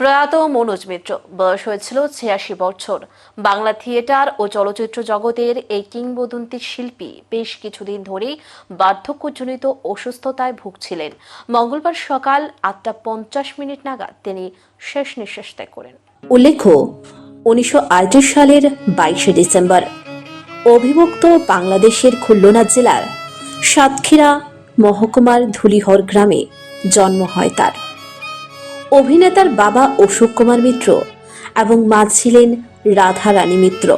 প্রয়াত মনোজ মিত্র। বয়স হয়েছিল ছিয়াশি বছর। বাংলা থিয়েটার ও চলচ্চিত্র জগতের এই কিংবদন্তি শিল্পী বেশ কিছুদিন ধরেই বার্ধক্যজনিত অসুস্থতায় ভুগছিলেন। মঙ্গলবার সকাল আটটা পঞ্চাশ মিনিট নাগাদ তিনি শেষ নিঃশ্বাস ত্যাগ করেন। উল্লেখ্য, উনিশশো সালের বাইশে ডিসেম্বর। অবিভক্ত বাংলাদেশের খুলনা জেলার সাতক্ষীরা মহকুমার ধুলিহর গ্রামে জন্ম হয় তার। অভিনেতার বাবা অশোক কুমার মিত্র এবং মা ছিলেন রাধা রানী মিত্র।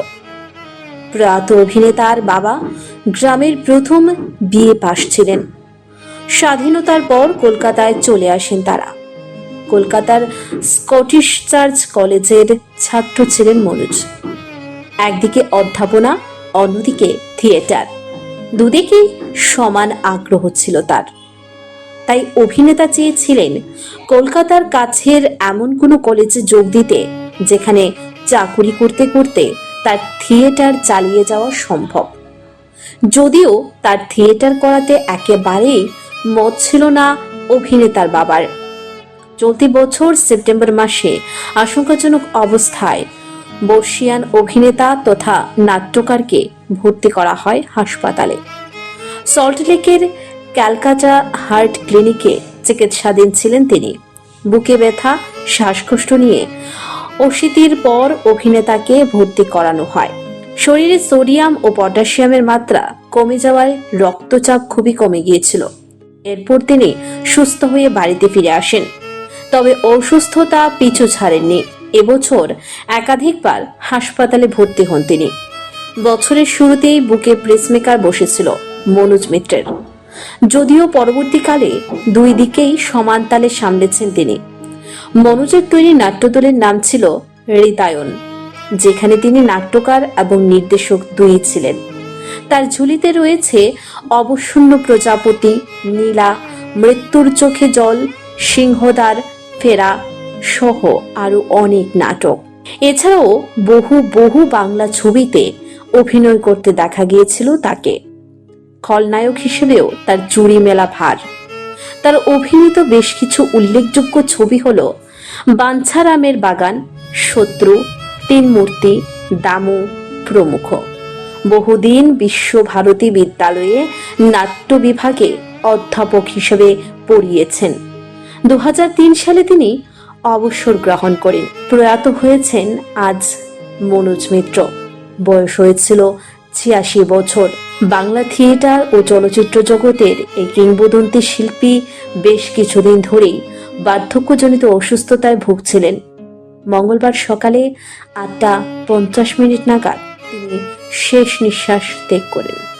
প্রয়াত অভিনেতার বাবা গ্রামের প্রথম বিয়ে পাশ ছিলেন। স্বাধীনতার পর কলকাতায় চলে আসেন তারা। কলকাতার স্কটিশ চার্চ কলেজের ছাত্র ছিলেন মনোজ। একদিকে অধ্যাপনা, অন্যদিকে থিয়েটার। দুদিকেই সমান আগ্রহ ছিল তার। তাই অভিনেতা চেয়েছিলেন কলকাতার কাছের এমন কোনো কলেজে যোগ দিতে, যেখানে চাকুরি করতে করতে তার থিয়েটার চালিয়ে যাওয়া সম্ভব। যদিও তার থিয়েটার করাতে একেবারেই মত ছিল না অভিনেতার বাবার। চলতি বছর সেপ্টেম্বর মাসে আশঙ্কাজনক অবস্থায় বর্ষিয়ান অভিনেতা তথা নাট্যকারকে ভর্তি করা হয় হাসপাতালে। সল্টলেকের ক্যালকাটা হার্ট ক্লিনিকে চিকিৎসাধীন ছিলেন তিনি। বুকে ব্যথা, শ্বাসকষ্ট নিয়ে অশীতির পর অভিনেতাকে ভর্তি করানো হয়। শরীরে সোডিয়াম ও পটাশিয়ামের মাত্রা কমে যাওয়ায় রক্তচাপ খুবই কমে গিয়েছিল। এরপর তিনি সুস্থ হয়ে বাড়িতে ফিরে আসেন। তবে অসুস্থতা পিছু ছাড়েননি। এবছর একাধিকবার হাসপাতালে ভর্তি হন তিনি। বছরের শুরুতেই বুকে প্রেসমেকার বসেছিল মনোজ মিত্রের। যদিও পরবর্তীকালে দুই দিকেই সমান তালে সামলেছেন তিনি। মনোজের তৈরি নাট্যদলের নাম ছিল হৃদায়ন, যেখানে তিনি নাট্যকার এবং নির্দেশক দুই ছিলেন। তার ঝুলিতে রয়েছে অবশূন্য প্রজাপতি, নীলা, মৃত্যুর চোখে জল সিংহদার ফেরা সহ আরও অনেক নাটক। এছাড়াও বহু বহু বাংলা ছবিতে অভিনয় করতে দেখা গিয়েছিল তাকে। খলনায়ক হিসেবেও তার চুরি মেলা ভার। তার অভিনীত বেশ কিছু উল্লেখযোগ্য ছবি হল বাঞ্ছারামের বাগান, শত্রু, তিন মূর্তি, দামু প্রমুখ। বহুদিন বিশ্বভারতী বিদ্যালয়ে নাট্য বিভাগে অধ্যাপক হিসেবে পড়িয়েছেন। দু হাজার তিন সালে তিনি অবসর গ্রহণ করেন। প্রয়াত হয়েছেন আজ মনোজ মিত্র। বয়স হয়েছিল ছিয়াশি বছর। বাংলা থিয়েটার ও চলচ্চিত্র জগতের এই কিংবদন্তি শিল্পী বেশ কিছুদিন ধরেই বার্ধক্যজনিত অসুস্থতায় ভুগছিলেন। মঙ্গলবার সকালে আটটা পঞ্চাশ মিনিট নাগাদ তিনি শেষ নিঃশ্বাস ত্যাগ করেন।